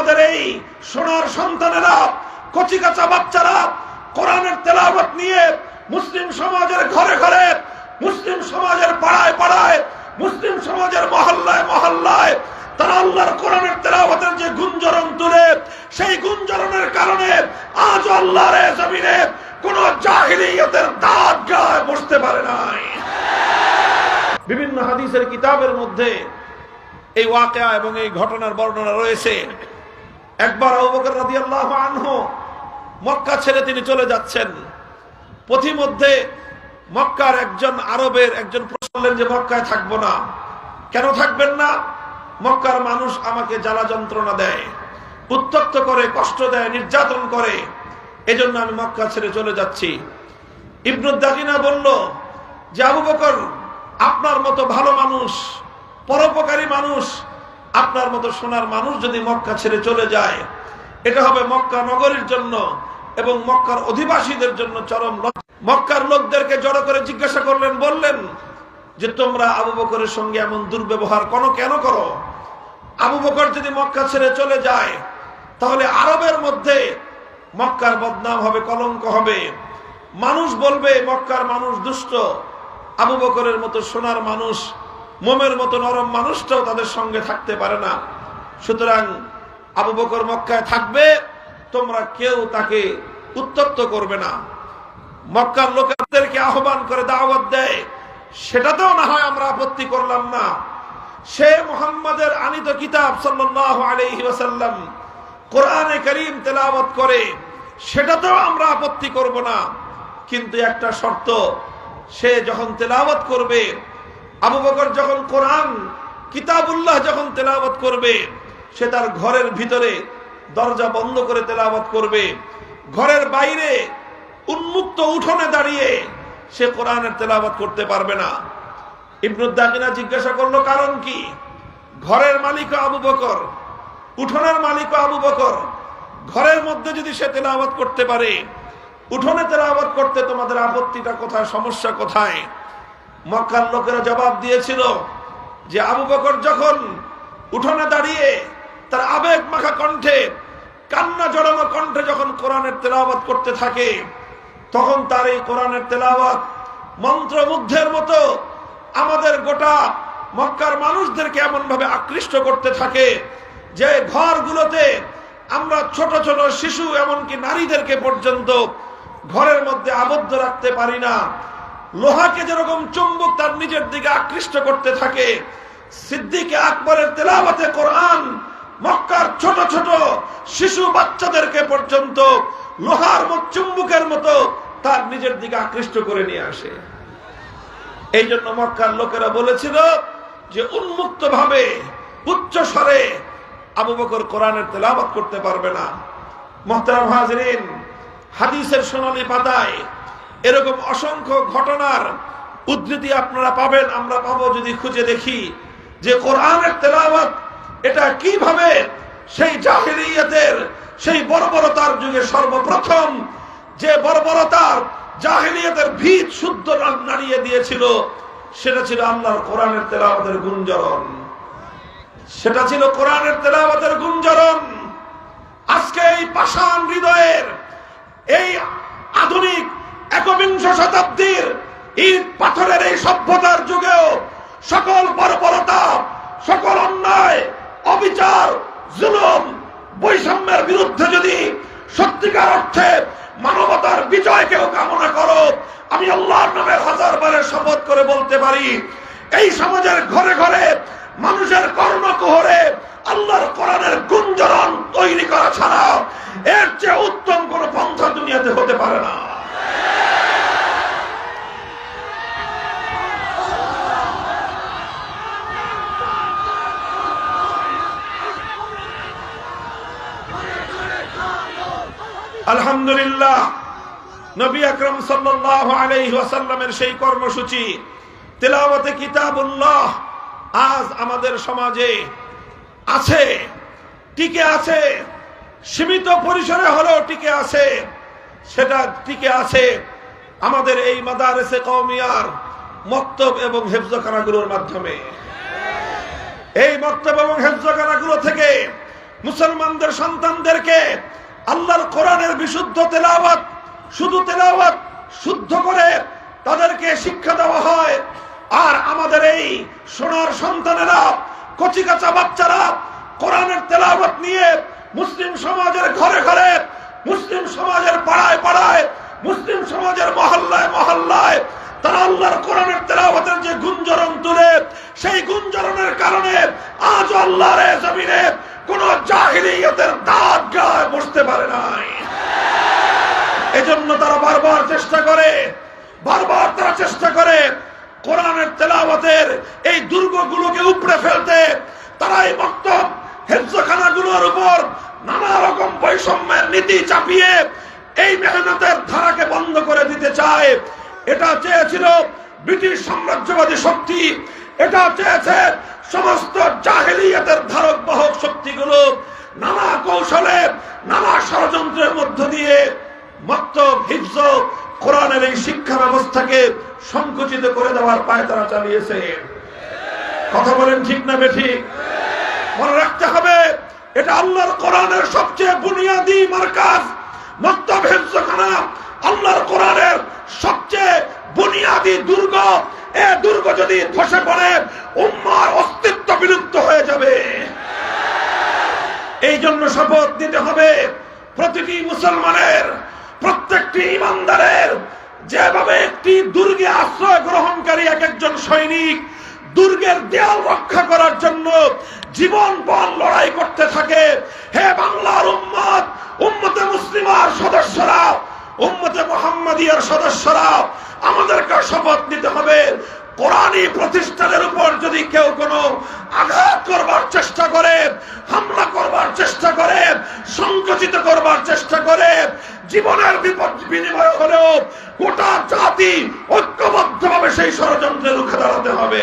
আমাদের এই সোনার সন্তানেরা কচি কাঁচা বাচ্চারা কোরআনের তেলাওয়াত নিয়ে মুসলিম সমাজের ঘরে ঘরে, মুসলিম সমাজের পাড়ায় পাড়ায়, মুসলিম সমাজের মহল্লায় মহল্লায় তারা আল্লাহর কোরআনের তেলাওয়াতের যে গুঞ্জরণ তুলে, সেই গুঞ্জরণের কারণে আজ আল্লাহর এ জমিনে কোন জাহিলিয়তের দাঁত গায়ে বসতে পারে নাই। বিভিন্ন হাদিসের কিতাবের মধ্যে এই ওয়াকিয়া এবং এই ঘটনার বর্ণনা রয়েছে। একবার আবু বকর রাদিয়াল্লাহু আনহু মক্কা ছেড়ে তিনি চলে যাচ্ছেন। পথিমধ্যে মক্কার একজন আরবের একজন প্রশ্ন যে, মক্কায় থাকব না। কেন থাকবেন না? মক্কার মানুষ আমাকে জ্বালা যন্ত্রণা দেয় উত্তক্ত করে, কষ্ট দেয়, নির্যাতন করে। এজন্য আমি মক্কা ছেড়ে চলে যাচ্ছি। ইবনুদ্দাকিনা বলল যে, আবু বকর, আপনার মতো ভালো মানুষ, পরোপকারী মানুষ আপনার মতো সোনার মানুষ যদি মক্কা ছেড়ে চলে যায়, এটা হবে মক্কা নগরীর জন্য এবং মক্কার অধিবাসীদের জন্য চরম মক্কার লোকদেরকে জড়ো করে জিজ্ঞাসা করলেন, বললেন যে তোমরা আবু বকরের সঙ্গে এমন দুর্ব্যবহার কোনো কেন করো? আবু বকর যদি মক্কা ছেড়ে চলে যায়, তাহলে আরবের মধ্যে মক্কার বদনাম হবে, কলঙ্ক হবে। মানুষ বলবে, মক্কার মানুষ দুষ্ট। আবু বকরের মতো সোনার মানুষ মোমের মতো নরম মানুষটাও তাদের সঙ্গে থাকতে পারে না। সুতরাং আবু বকর মক্কায় থাকবে, তোমরা কেউ তাকে উত্তপ্ত করবে না। মক্কার লোকেদেরকে আহ্বান করে দাওয়াত দেয়, সেটাতেও না হয় আমরা আপত্তি করলাম না। সে মোহাম্মদের আনিত কিতাব ওয়াসাল্লাম কোরআনে করিম তেলাওয়াত করে, সেটাতেও আমরা আপত্তি করব না। কিন্তু একটা শর্ত, সে যখন তেলাওয়াত করবে আবু বকর যখন কোরআন, কিতাবুল্লাহ যখন তেলাওয়াত করবে, সে তার ঘরের ভিতরে দরজা বন্ধ করে তেলাওয়াত করবে। ঘরের বাইরে উন্মুক্ত উঠোনে দাঁড়িয়ে সে কোরআনের তেলাওয়াত করতে পারবে না। ইবনুদ্দাকিনা জিজ্ঞাসা করল, কারণ কি? ঘরের মালিক আবু বকর, উঠোনের মালিক আবু বকর। ঘরের মধ্যে যদি সে তেলাওয়াত করতে পারে, উঠোনে তেলাওয়াত করতে তোমাদের আপত্তিটা কোথায়, সমস্যা কোথায়? মক্কার লোকেরা জবাব দিয়েছিল যে আবু বকর যখন উঠোনে দাঁড়িয়ে তার আবেগ মাখা কণ্ঠে, কান্না জড়ানো কণ্ঠে যখন কোরআনের তেলাওয়াত করতে থাকে, তখন তার এই কোরআনের তেলাওয়াত মন্ত্রমুগ্ধের মতো আমাদের গোটা মক্কার মানুষদেরকে এমন ভাবে আকৃষ্ট করতে থাকে যে ঘরগুলোতে আমরা ছোট ছোট শিশু এমনকি নারীদেরকে পর্যন্ত ঘরের মধ্যে আবদ্ধ রাখতে পারি না। লোহাকে যেরকম চুম্বক তার নিজের দিকে আকৃষ্ট করতে থাকে, সিদ্দিকে আকবরের তেলাবাতে কোরআন মক্কার ছোট ছোট শিশু বাচ্চাদেরকে পর্যন্ত লোহার চুম্বকের মতো তার নিজের দিকে আকৃষ্ট করে নিয়ে আসে। এই জন্য মক্কার লোকেরা বলেছিল যে উন্মুক্ত ভাবে উচ্চ স্বরে আবু বকর কোরআনের তেলাবাত করতে পারবে না। মোহতারাম হাজরিন, হাদিসের সোনালী পাতায় এরকম অসংখ্য ঘটনার উদ্ধৃতি আপনারা পাবেন, আমরা পাবো যদি খুঁজে দেখি যে কোরআনের তেলাওয়াত এটা কীভাবে সেই জাহিলিয়াতের, সেই বর্বরতার যুগে সর্বপ্রথম যে বর্বরতার জাহিরিয়াতের ভিত শুদ্ধ নাড়িয়ে দিয়েছিল, সেটা ছিল আল্লাহর কোরআনের তেলাওয়াতের গুঞ্জরণ। সেটা ছিল কোরআনের তেলাওয়াতের গুঞ্জরণ। আজকে এই পাষাণ হৃদয়ের এই আধুনিক একবিংশ শতাব্দীর ইট পাথরের এই সভ্যতার যুগেও সকল বর্বরতা, সকল অন্যায়, অবিচার, জুলুম, বৈষম্যের বিরুদ্ধে যদি সত্যিকার অর্থে মানবতার বিজয় কেউ কামনা করো, আমি আল্লাহর নামে হাজার বারের শপথ করে বলতে পারি, এই সমাজের ঘরে ঘরে মানুষের কর্ণ কর্ণকুহরে আল্লাহর কোরআনের গুঞ্জরণ তৈরি করা ছাড়া এর চেয়ে উত্তম কোন পন্থা দুনিয়াতে হতে পারে না। আলহামদুলিল্লাহ, নবী আকরম ওয়াসাল্লামের সেই কর্মসূচি, তেলাওয়াতে কিতাবুল্লাহ, আজ আমাদের সমাজে আছে, টিকে আছে, সীমিত পরিসরে হলেও টিকে আছে, সেটা টিকে আছে আমাদের এই মাদারেসে কওমিয়ার মক্তব এবং হেফজখানাগুলোর মাধ্যমে। এই মক্তব এবং হেফজখানাগুলো থেকে মুসলমানদের সন্তানদেরকে আল্লাহর কোরআনের বিশুদ্ধ তেলাওয়াত, শুধু তেলাওয়াত শুদ্ধ করে তাদেরকে শিক্ষা দেওয়া হয়। আর আমাদের এই সোনার সন্তানেরা কচিকাচা বাচ্চারা কোরআনের তেলাওয়াত নিয়ে মুসলিম সমাজের ঘরে ঘরে, মুসলিম সমাজের পাড়ায় পাড়ায়, মুসলিম সমাজের মহল্লায় মহল্লায় তারা আল্লাহর কোরআনের তেলাওয়াতের যে গুঞ্জরণ তুলে, সেই গুঞ্জরণের কারণে আজ আল্লাহর জমিনে কোন জাহিলিয়তের দাঁত গায়ে বসতে পারে নাই। এজন্য তারা বারবার চেষ্টা করে, বারবার তারা চেষ্টা করে কোরআনের তেলাওয়াতের এই দুর্গগুলোকে উপড়ে ফেলতে। তারা এই মক্তব হেফজখানাগুলোর উপর নানা রকম বৈষম্যের নীতি চাপিয়ে এই মেহনতের ধারাকে বন্ধ করে দিতে চায়। এটা চেয়েছিল ব্রিটিশ সাম্রাজ্যবাদী শক্তি, এটা চেয়েছে সমস্ত জাহেলিয়াতের ধারক বাহক শক্তিগুলো নানা কৌশলে, নানা ষড়যন্ত্রের মধ্য দিয়ে মক্তব হিফজ কোরআনের এই শিক্ষা ব্যবস্থাকে সংকুচিত করে দেওয়ার পায় তারা চালিয়েছে। কথা বলেন ঠিক না বেঠিক মনে রাখতে হবে, এটা আল্লাহর কোরআনের সবচেয়ে বুনিয়াদি মার্কাজ মক্তব হিফজখানা আল্লাহর কোরআনের সবচেয়ে বুনিয়াদি দুর্গ। এ দুর্গ যদি ধসে পড়ে, উম্মার অস্তিত্ব বিলুপ্ত হয়ে যাবে। এই জন্য শপথ নিতে হবে প্রতিটি মুসলমানের, প্রত্যেকটি ইমানদারের। যেভাবে একটি দুর্গে আশ্রয় গ্রহণকারী এক একজন সৈনিক দুর্গের দেয়াল রক্ষা করার জন্য জীবন বল লড়াই করতে থাকে, হে বাংলার উম্মত উম্মতে মুসলিমার সদস্যরা উম্মতে মোহাম্মদিয়ার সদস্যরা আমাদেরকে শপথ নিতে হবে। কোরআনী প্রতিষ্ঠানের উপর যদি কেউ কোনো আঘাত করবার চেষ্টা করে, হামলা করবার চেষ্টা করে, সংকুচিত করবার চেষ্টা করে, জীবনের বিপদ বিনিময় হলেও গোটা জাতি ঐক্যবদ্ধভাবে সেই ষড়যন্ত্রে রুখে দাঁড়াতে হবে।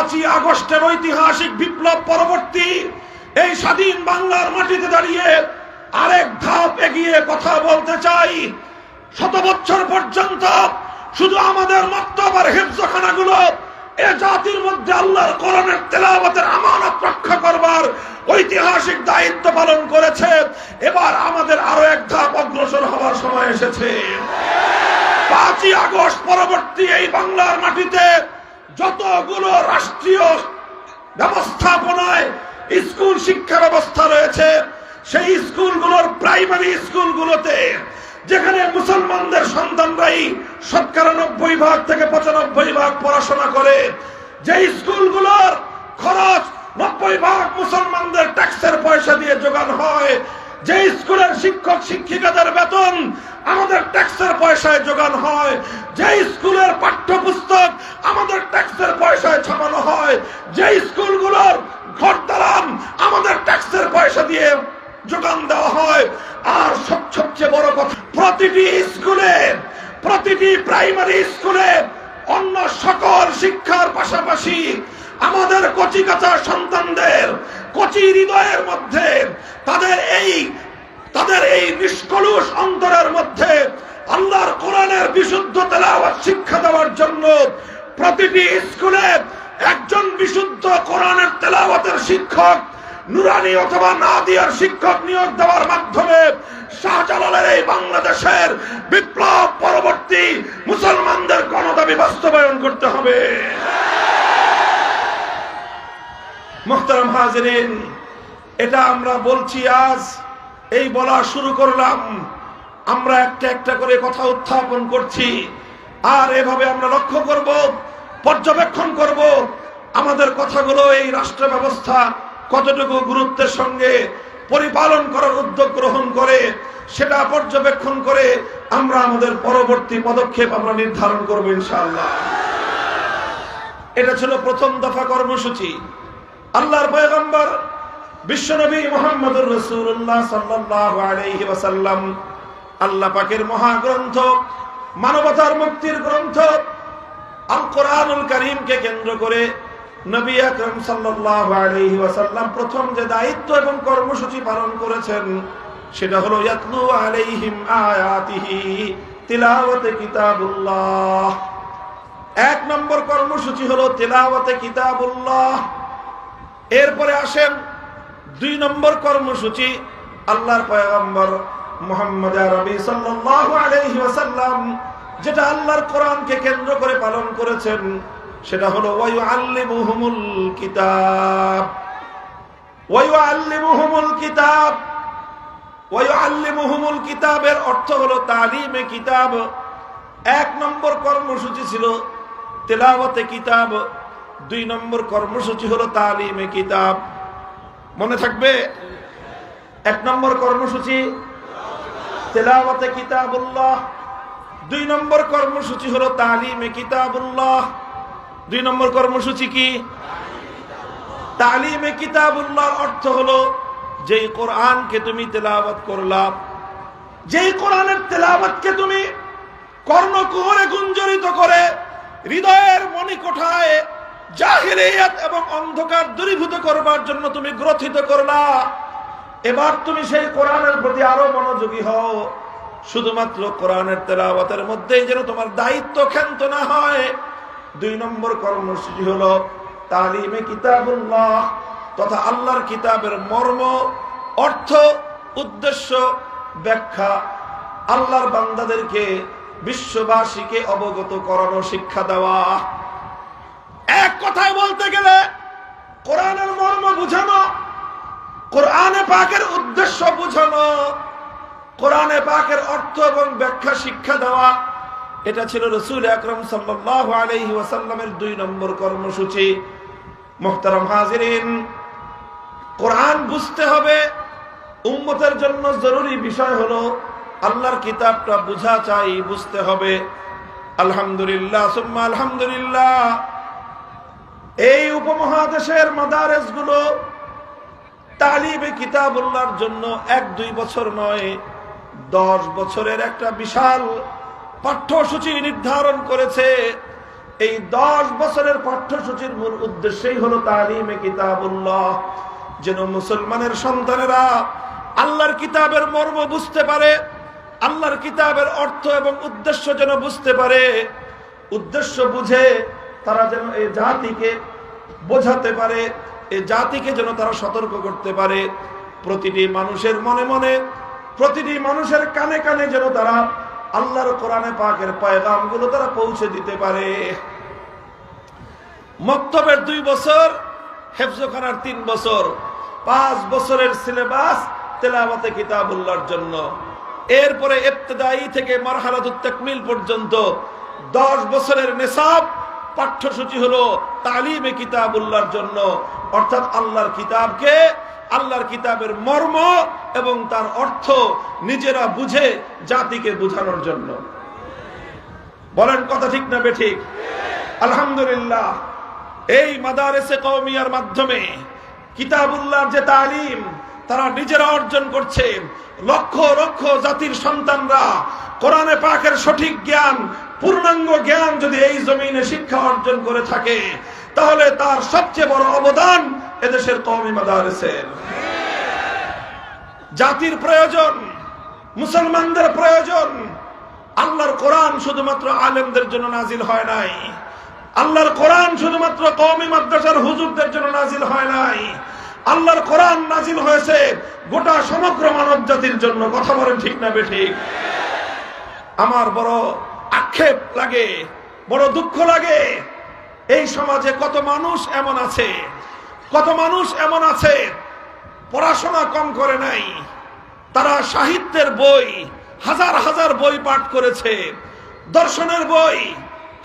পাঁচই আগস্টের ঐতিহাসিক বিপ্লব পরবর্তী এই স্বাধীন বাংলার মাটিতে দাঁড়িয়ে আরেক ধাপ এগিয়ে কথা বলতে চাই। শত বছর পর্যন্ত শুধু আমাদের মক্তব আর হেফজখানাগুলো এ জাতির মধ্যে আল্লাহর কোরআনের তেলাওয়াতের আমানত রক্ষা করবার ঐতিহাসিক দায়িত্ব পালন করেছে। এবার আমাদের আরও এক ধাপ অগ্রসর হওয়ার সময় এসেছে। পাঁচই আগস্ট পরবর্তী এই বাংলার মাটিতে যতগুলো রাষ্ট্রীয় ব্যবস্থাপনায় স্কুল শিক্ষা ব্যবস্থা রয়েছে, সেই স্কুলগুলোর প্রাইমারি স্কুলগুলোতে, যেখানে মুসলমানদের সন্তানরাই শতকরা ভাগ থেকে পঁচানব্বই ভাগ পড়াশোনা করে যে স্কুলগুলোর খরচ নব্বই ভাগ মুসলমানদের ট্যাক্সের পয়সা দিয়ে যোগান হয় যে স্কুলের শিক্ষক, শিক্ষিকাদের বেতন আমাদের ট্যাক্সের পয়সায় যোগান হয়, যে স্কুলের পাঠ্যপুস্তক আমাদের ট্যাক্সের পয়সায় ছাপানো হয়, যে স্কুলগুলোর ঘর দালান আমাদের ট্যাক্সের পয়সা দিয়ে যোগান দেওয়া হয়। আর সব সবচেয়ে বড় কথা, প্রতিটি স্কুলে, প্রতিটি প্রাইমারি স্কুলে অন্য সকল শিক্ষার পাশাপাশি আমাদের কচি কাঁচা সন্তানদের কচি হৃদয়ের মধ্যে, তাদের এই তাদের এই নিষ্কলুষ অন্তরের মধ্যে আল্লাহর কোরআনের বিশুদ্ধ তেলাওয়াত শিক্ষা দেওয়ার জন্য প্রতিটি স্কুলে একজন বিশুদ্ধ কোরআনের তেলাওয়াতের শিক্ষক, নুরানি অথবা নাদিয়ার শিক্ষক নিয়োগ দেওয়ার মাধ্যমে শাহজালালের এই বাংলাদেশের বিপ্লব পরবর্তী মুসলমানদের গণদাবি বাস্তবায়ন করতে হবে। মোহতারাম হাজরিন, এটা আমরা বলছি আজ, এই বলা শুরু করলাম, আমরা একটা একটা করে কথা উত্থাপন করছি, আর এভাবে আমরা লক্ষ্য করব, পর্যবেক্ষণ করব, আমাদের কথাগুলো এই রাষ্ট্র ব্যবস্থা কতটুকু গুরুত্বের সঙ্গে পরিপালন করার উদ্যোগ গ্রহণ করে, সেটা পর্যবেক্ষণ করে আমরা আমাদের পরবর্তী পদক্ষেপ আমরা নির্ধারণ করব ইনশাআল্লাহ। এটা ছিল প্রথম দফা কর্মসূচি। আল্লাহর পয়গম্বর, বিশ্বনবী মোহাম্মদুর রসুল্লাহ সাল্লাল্লাহু আলাইহি ওয়াসাল্লাম, আল্লাহ পাকের মহাগ্রন্থ, মানবতার মুক্তির গ্রন্থ আল করিমকে কেন্দ্র করে নবী আকরম সাল্লাল্লাহু আলাইহি ওয়াসাল্লাম প্রথম যে দায়িত্ব এবং কর্মসূচি পালন করেছেন, সেটা হলো, ইয়াতলু আলাইহিম আয়াতিহি তিলাওয়াতে কিতাবুল্লাহ। এক নম্বর কর্মসূচি হলো, তেলাওয়াতে কিতাবুল্লাহ। এরপরে আসেন দুই নম্বর কর্মসূচি, আল্লাহর পয়গম্বর মোহাম্মদ আরবি সাল্লাল্লাহু যেটা আল্লাহর কোরআনকে কেন্দ্র করে পালন করেছেন, সেটা হলো কিতাব। কিতাব। কিতাবের অর্থ হলো, তালিমে কিতাব। এক নম্বর কর্মসূচি ছিল, তেলাওয়াতে কিতাব। দুই নম্বর কর্মসূচি হলো তালিমে কিতাব। মনে থাকবে? এক নম্বর কর্মসূচি তেলাওয়াতে কিতাবুল্লাহ। দুই নম্বর কর্মসূচি হলো তালিমে কিতাবুল্লাহ। দুই নম্বর কর্মসূচি কি? তালিমে কিতাবুল্লাহর অর্থ হলো যেই কোরআনকে তুমি তেলাওয়াত করলা। যেই কোরআনের তেলাওয়াতকে তুমি কর্ণকুহরে গুঞ্জরিত করে হৃদয়ের মণিকোঠায় জাহিরিয়াত এবং অন্ধকার দূরীভূত করবার জন্য তুমি গ্রথিত করলা। এবার তুমি সেই কোরআনের প্রতি আরও মনোযোগী হও। শুধুমাত্র কোরআনের তেলাওয়াতের মধ্যেই যেন তোমার দায়িত্ব ক্ষান্ত না হয়। দুই নম্বর কর্মসূচি হলো তালিমে কিতাবুল্লাহ তথা আল্লাহর কিতাবের মর্ম, অর্থ, উদ্দেশ্য, ব্যাখ্যা। আল্লাহর বান্দাদেরকে বিশ্ববাসীকে অবগত করানো শিক্ষা দেওয়া। এক কথায় বলতে গেলে কোরআনের মর্ম বুঝানো, কোরআনে পাকের উদ্দেশ্য বুঝানো, কোরআনে পাকের অর্থ এবং ব্যাখ্যা শিক্ষা দেওয়া, এটা ছিল রসুল আকরম ওয়াসাল্লামের দুই নম্বর কর্মসূচি। মোহতারাম হাজিরিন, কোরআন বুঝতে হবে, উম্মতের জন্য জরুরি বিষয় হলো আল্লাহর কিতাবটা বুঝা চাই, বুঝতে হবে। আলহামদুলিল্লাহ, সুম্মা আলহামদুলিল্লাহ। এই উপমহাদেশের মাদারেসগুলো তালিবে কিতাবুল্লাহর জন্য এক, দুই বছর নয়, দশ বছরের একটা বিশাল পাঠ্যসূচি নির্ধারণ করেছে। এই দশ বছরের পাঠ্যসূচির মূল উদ্দেশ্যই হলো তালিমে কিতাবুল্লাহ। যেন মুসলমানের সন্তানেরা আল্লাহর কিতাবের মর্ম বুঝতে পারে, আল্লাহর কিতাবের অর্থ এবং উদ্দেশ্য যেন বুঝতে পারে। উদ্দেশ্য বুঝে তারা যেন এই জাতিকে বোঝাতে পারে এই জাতিকে যেন তারা সতর্ক করতে পারে। প্রতিটি মানুষের মনে মনে, প্রতিটি মানুষের কানে কানে যেন তারা আল্লাহর কোরআনে পাকের পায়গামগুলো তারা পৌঁছে দিতে পারে। মক্তবের দুই বছর, হেফজখানার তিন বছর, পাঁচ বছরের সিলেবাস তেলাওয়াতে কিতাবুল্লাহর জন্য। এরপরে ইবতদায়ী থেকে মারহালাতুত তাকমিল পর্যন্ত দশ বছরের নেশাব পাঠ্যসূচি হলো তালিমে কিতাবুল্লাহর জন্য। অর্থাৎ আল্লাহর কিতাবকে, আল্লাহর কিতাবের মর্ম এবং তার অর্থ নিজেরা বুঝে জাতিকে বুঝানোর জন্য। বলেন কথা ঠিক না বে ঠিক আলহামদুলিল্লাহ, এই মাদারেসে কৌমিয়ার মাধ্যমে কিতাবুল্লাহর যে তালিম, তারা নিজেরা অর্জন করছে। লক্ষ লক্ষ জাতির সন্তানরা কোরআনে পাকের সঠিক জ্ঞান পূর্ণাঙ্গ জ্ঞান যদি এই জমিনে শিক্ষা অর্জন করে থাকে, তাহলে তার সবচেয়ে বড় অবদান এদেশের কওমি মাদারেসের। জাতির প্রয়োজন, মুসলমানদের প্রয়োজন। আল্লাহর কোরআন শুধুমাত্র আলেমদের জন্য নাজিল হয় নাই। আল্লাহর কোরআন শুধুমাত্র কওমি মাদ্রাসার হুজুরদের জন্য নাজিল হয় নাই। আল্লাহর কোরআন নাজিল হয়েছে গোটা সমগ্র মানব জাতির জন্য। কথা বলেন ঠিক না বে ঠিক? আমার বড় আক্ষেপ লাগে, বড় দুঃখ লাগে। এই সমাজে কত মানুষ এমন আছে, কত মানুষ এমন আছে, পড়াশোনা কম করে নাই, তারা সাহিত্যের বই, হাজার হাজার বই পাঠ করেছে, দর্শনের বই,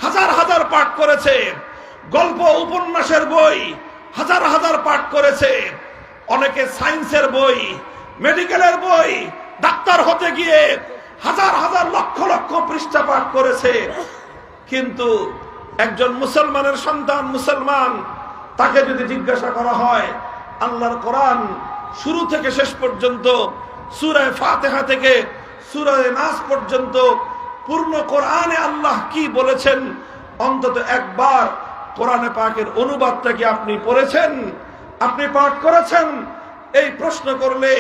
হাজার হাজার পাঠ করেছে, গল্প উপন্যাসের বই, হাজার হাজার পাঠ করেছে, অনেকে সায়েন্সের বই, মেডিকেলের বই, ডাক্তার হতে গিয়ে হাজার হাজার লক্ষ লক্ষ পৃষ্ঠা পাঠ করেছে। কিন্তু একজন মুসলমানের সন্তান মুসলমান, তাকে যদি জিজ্ঞাসা করা হয়, আল্লাহর কোরআন শুরু থেকে শেষ পর্যন্ত, সুরায় ফাতেহা থেকে সুরায় নাস পর্যন্ত পূর্ণ কোরআনে আল্লাহ কি বলেছেন, অন্তত একবার কোরআনে পাকের অনুবাদটা কি আপনি পড়েছেন? আপনি পাঠ করেছেন? এই প্রশ্ন করলে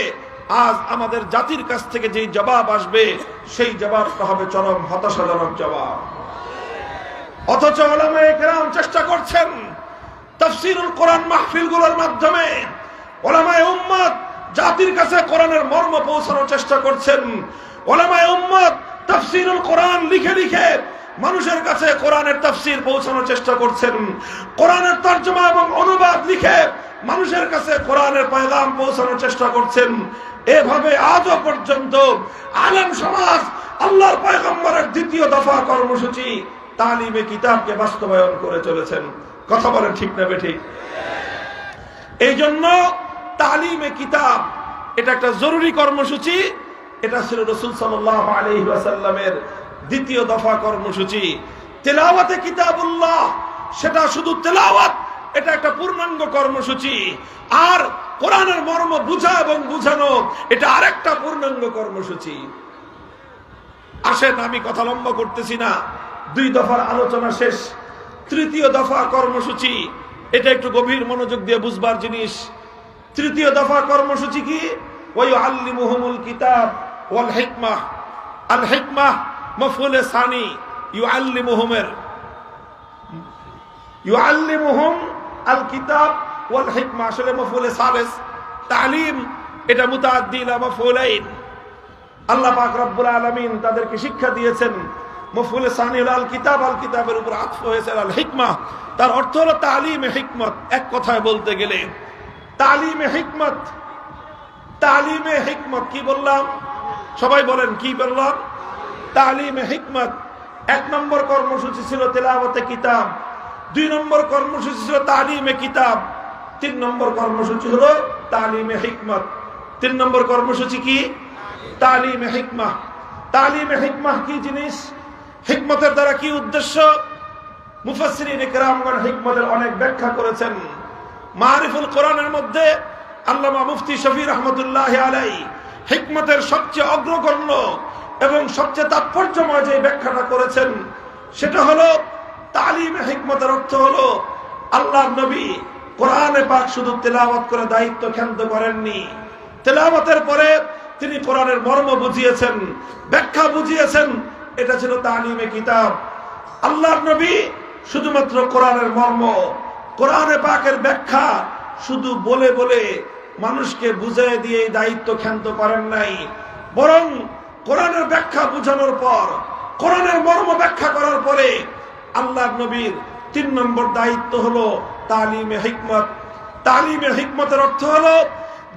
আজ আমাদের জাতির কাছ থেকে যেই জবাব আসবে, সেই জবাবটা হবে চরম হতাশাজনক জবাব। অথচ ওলামায়ে কেরাম চেষ্টা করছেন তাফসিরুল কোরআন মাহফিলগুলোর মাধ্যমে ওলামায়ে উম্মত জাতির কাছে কোরআনের মর্ম পৌঁছানোর চেষ্টা করছেন। ওলামায়ে উম্মত তাফসিরুল কোরআন লিখে লিখে মানুষের কাছে কোরআনের তাফসির পৌঁছানোর চেষ্টা করছেন। কোরআনের তর্জমা এবং অনুবাদ লিখে মানুষের কাছে কোরআনের পয়গাম পৌঁছানোর চেষ্টা করছেন। এভাবে আজও পর্যন্ত আলেম সমাজ আল্লাহর পয়গম্বরের দ্বিতীয় দফা কর্মসূচি তালিমে কিতাবকে বাস্তবায়ন করে চলেছেন। কথা বলেন ঠিক না ঠিক এই জন্য তালিমে কিতাব, এটা একটা জরুরি কর্মসূচি, এটা ছিল রসুল সাল্লাহ দ্বিতীয় দফা কর্মসূচি। তেলাওয়াতে কিতাবুল্লাহ, সেটা শুধু তেলাওয়াত এটা একটা পূর্ণাঙ্গ কর্মসূচি। আর কোরআনের মর্ম বুঝা এবং বুঝানো, এটা আরেকটা পূর্ণাঙ্গ কর্মসূচি। আসেন, আমি কথা লম্বা করতেছি না। দুই দফার আলোচনা শেষ। তৃতীয় দফা কর্মসূচি, এটা একটু গভীর মনোযোগ দিয়ে বুঝবার জিনিস। তৃতীয় দফা কর্মসূচি কি? ওই আল্লি মুহমুল কিতাব ওয়াল হেকমাহ। আল হিকমাহ মফুলে সানি ইউ আল্লি মুহমের ইউ আল্লি মুহম আল কিতাব ওয়াল হিকমা, আসলে মফুলে সালেস। তালিম, এটা মুতাদ্দিলা মফুলাইন আল্লাহ পাক রব্বুল আলামিন তাদেরকে শিক্ষা দিয়েছেন মফুলে সানিল আল কিতাব আল কিতাবের উপর আতফ হয়েছে আল হিকমা তার অর্থ হলো তালিমে হিকমত, এক কথায় বলতে গেলে। তালিমে হিকমত তালিমে হিকমত, কি বললাম? সবাই বলেন, কি বললাম? তালিমে হিকমত। এক নম্বর কর্মসূচি ছিল তেলাওয়াতে কিতাব। দুই নম্বর কর্মসূচি ছিল তালিমে কিতাব, তিন নম্বর কর্মসূচি হলো তালিমে হিকমত। তিন নম্বর কর্মসূচি কি? তালিমে হিকমা। তালিমে হিকমাহ কি জিনিস? হিকমতের দ্বারা কি উদ্দেশ্য? মুফাসসিরিন ইকরামগণ হিকমতের অনেক ব্যাখ্যা করেছেন। মারিফুল কোরআনের মধ্যে আল্লামা মুফতি শফি রহমতুল্লাহ আলাই হিকমতের সবচেয়ে অগ্রগণ্য এবং সবচেয়ে তাৎপর্যময় যে ব্যাখ্যাটা করেছেন, সেটা হলো তালিমে হিকমতের অর্থ হলো আল্লাহ নবী কোরআনে পাক শুধু তেলাওয়াত করে দায়িত্ব ক্ষান্ত করেননি। তেলাওয়াতের পরে তিনি কোরআনের মর্ম বুঝিয়েছেন, ব্যাখ্যা বুঝিয়েছেন, এটা ছিল তালিমে কিতাব। আল্লাহর নবী শুধুমাত্র কোরআনের মর্ম, কোরআনে পাকের ব্যাখ্যা শুধু বলে বলে মানুষকে বুঝিয়ে দিয়ে এই দায়িত্ব ক্ষান্ত করেন নাই। বরং কোরআনের ব্যাখ্যা বুঝানোর পর, কোরআনের মর্ম ব্যাখ্যা করার পরে আল্লাহর নবীর তিন নম্বর দায়িত্ব হলো তালিমে হিকমত। তালিমে হিকমতের অর্থ হলো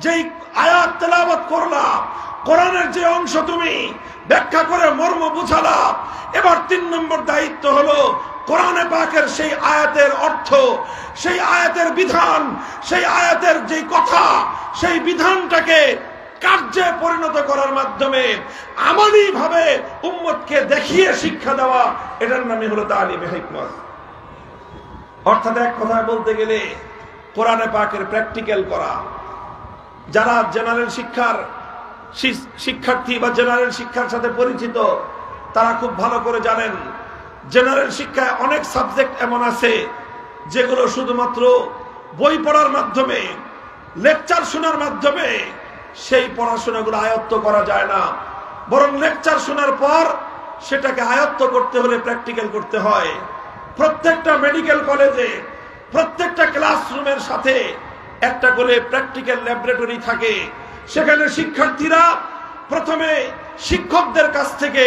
যেই আয়াত তেলাওয়াত করলা, কোরআনের যে অংশ তুমি ব্যাখ্যা করে মর্ম বুঝালা, এবার তিন নম্বর দায়িত্ব হলো কোরআনে পাকের সেই আয়াতের অর্থ, সেই আয়াতের বিধান, সেই আয়াতের যে কথা, সেই বিধানটাকে কার্যে পরিণত করার মাধ্যমে আমালি ভাবে উম্মতকে দেখিয়ে শিক্ষা দেওয়া, এটার নামই হলো তালিমে হিকমত। অর্থাৎ এক কথায় বলতে গেলে, কোরআনে পাকের প্র্যাকটিক্যাল করা, যারা জেনারেল শিক্ষার শিক্ষার্থী বা জেনারেল শিক্ষার সাথে পরিচিত, তারা খুব ভালো করে জানেন, জেনারেল শিক্ষায় অনেক সাবজেক্ট এমন আছে, যেগুলো শুধুমাত্র বই পড়ার মাধ্যমে, লেকচার শোনার মাধ্যমে সেই পড়াশোনাগুলো আয়ত্ত করা যায় না। বরং লেকচার শোনার পর সেটাকে আয়ত্ত করতে হলে প্র্যাকটিক্যাল করতে হয়। প্রত্যেকটা মেডিকেল কলেজে প্রত্যেকটা ক্লাসরুমের সাথে একটা করে প্র্যাকটিক্যাল ল্যাবরেটরি থাকে। সেখানে শিক্ষার্থীরা প্রথমে শিক্ষকদের কাছ থেকে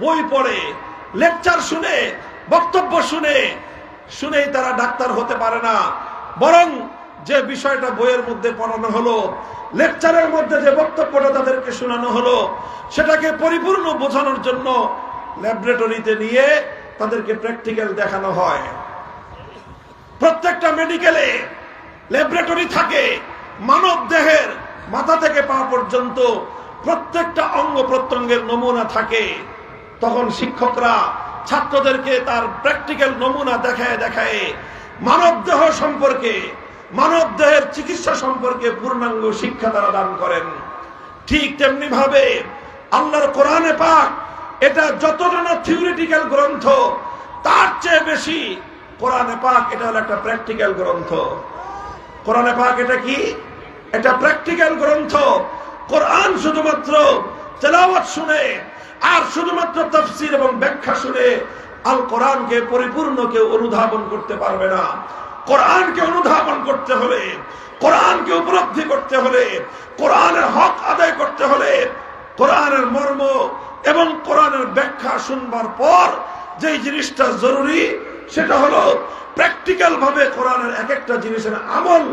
বই পড়ে লেকচার শুনে, বক্তব্য শুনে, শুনেই তারা ডাক্তার হতে পারে না। বরং যে বিষয়টা বইয়ের মধ্যে পড়ানো হলো লেকচারের মধ্যে যে বক্তব্যটা তাদেরকে শোনানো হলো, সেটাকে পরিপূর্ণ বোঝানোর জন্য ল্যাবরেটরিতে নিয়ে তাদেরকে প্র্যাকটিক্যাল দেখানো হয়। প্রত্যেকটা মেডিকেলে ল্যাবরেটরি থাকে, মানব দেহের মাথা থেকে পা পর্যন্ত প্রত্যেকটা অঙ্গ প্রত্যঙ্গের নমুনা থাকে। তখন শিক্ষকরা ছাত্রদেরকে তার প্র্যাকটিক্যাল নমুনা দেখায় দেখায় মানব দেহ সম্পর্কে মানব দেহের চিকিৎসা সম্পর্কে পূর্ণাঙ্গ শিক্ষা তারা দান করেন। ঠিক তেমনি ভাবে আল্লাহর কোরআনে পাক এটা যতটা না থিওরিটিক্যাল গ্রন্থ, তার চেয়ে বেশি কোরআনে পাক এটা হলো একটা প্র্যাকটিক্যাল গ্রন্থ। কোরআনে পাক এটা কি? এটা প্র্যাকটিক্যাল গ্রন্থ। কোরআন শুধুমাত্র তেলাওয়াত শুনে আর শুধুমাত্র তফসির এবং ব্যাখ্যা শুনে আল কোরআনকে পরিপূর্ণ কেউ অনুধাবন করতে পারবে না। কোরআনকে অনুধাবন করতে হলে, কোরআনকে উপলব্ধি করতে হলে, কোরআনের হক আদায় করতে হলে, কোরআনের মর্ম এবং কোরআনের ব্যাখ্যা শুনবার পর যে জিনিসটা জরুরি সেটা হলো প্র্যাকটিক্যাল ভাবে কোরআনের এক একটা জিনিসের আমল,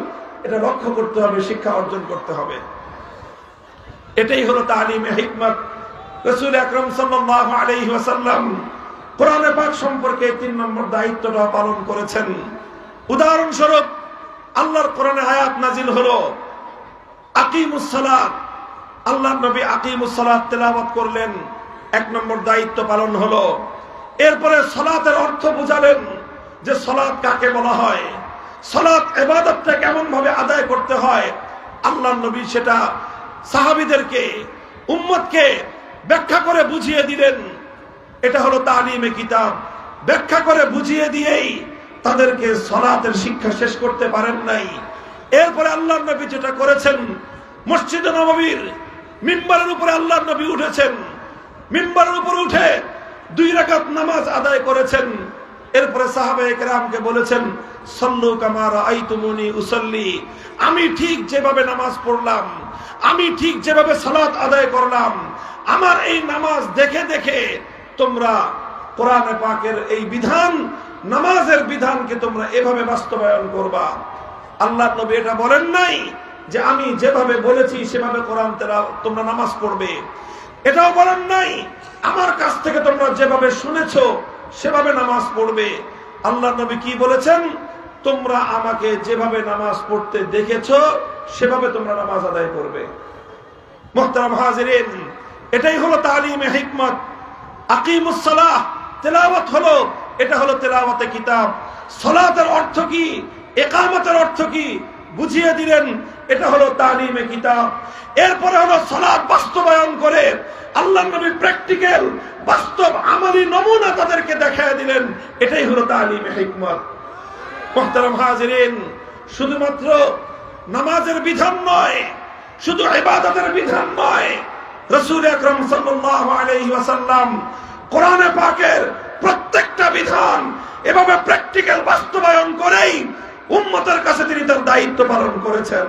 এটা লক্ষ্য করতে হবে, শিক্ষা অর্জন করতে হবে। এটাই হলো তালিমে হিকমত। রসুল আকরম সাল্লাহ ওয়াসাল্লাম কোরআনে পাক সম্পর্কে তিন নম্বর দায়িত্বটা পালন করেছেন। উদাহরণস্বরূপ, আল্লাহর কোরআনে আয়াত নাজিল হলো আকিমুসসালাত আল্লাহ নবী আকিমুসসালাত তেলাওয়াত করলেন। এক নম্বর দায়িত্ব পালন হলো, এরপরে সলাতের অর্থ বুঝালেন যে সলাৎ কাকে বলা হয়। সলাৎ এবাদতটা কেমন ভাবে আদায় করতে হয়? আল্লাহ নবী সেটা সাহাবিদেরকে, উম্মতকে ব্যাখ্যা করে বুঝিয়ে দিলেন। এটা হলো তালিমে কিতাব। ব্যাখ্যা করে বুঝিয়ে দিয়েই তাদেরকে সলাতের শিক্ষা শেষ করতে পারেন নাই। এরপরে আল্লাহ নবী যেটা করেছেন, মসজিদ নবীর মিম্বারের উপরে আল্লাহ নবী উঠেছেন। মিম্বারের উপর উঠে দুই রাকাত নামাজ আদায় করেছেন। এরপরে কেরামকে বলেছেন, সল্লু কামার আইতুমুনি উসল্লি। আমি ঠিক যেভাবে নামাজ পড়লাম, আমি ঠিক যেভাবে সালাত আদায় করলাম, আমার এই নামাজ দেখে দেখে তোমরা কোরআনে পাকের এই বিধান নামাজের বিধানকে তোমরা এভাবে বাস্তবায়ন করবা। আল্লাহ নবী এটা বলেন নাই যে আমি যেভাবে বলেছি, সেভাবে কোরআন তোমরা নামাজ পড়বে। এটাও বলেন নাই, আমার কাছ থেকে তোমরা যেভাবে শুনেছো, সেভাবে নামাজ পড়বে। আল্লাহ নবী কি বলেছেন? তোমরা আমাকে যেভাবে নামাজ পড়তে দেখেছ, সেভাবে তোমরা নামাজ আদায় করবে। এটাই হলো তালিমে হিকমত। আকিমুসসালাহ তেলাওয়াত হলো এটা হলো তেলাওয়াতে কিতাব। সলাতের অর্থ কি? একামতের অর্থ কি? বুঝিয়ে দিলেন, এটা হলো তালিমে কিতাব। এরপরে হলো সলাৎ বাস্তবায়ন করে আল্লাহ নবী প্র্যাকটিক্যাল বাস্তব আমারই নমুনা তাদেরকে দেখায় দিলেন। এটাই হলো তালিমে হিকমত। মোহতারাম হাজিরিন, শুধুমাত্র নামাজের বিধান নয়, শুধু ইবাদতের বিধান নয়, রসুল আকরম সাল্লাল্লাহু আলাইহি ওয়াসাল্লাম কোরআনে পাকের প্রত্যেকটা বিধান এভাবে প্র্যাকটিক্যাল বাস্তবায়ন করেই উম্মতের কাছে তিনি তার দায়িত্ব পালন করেছেন।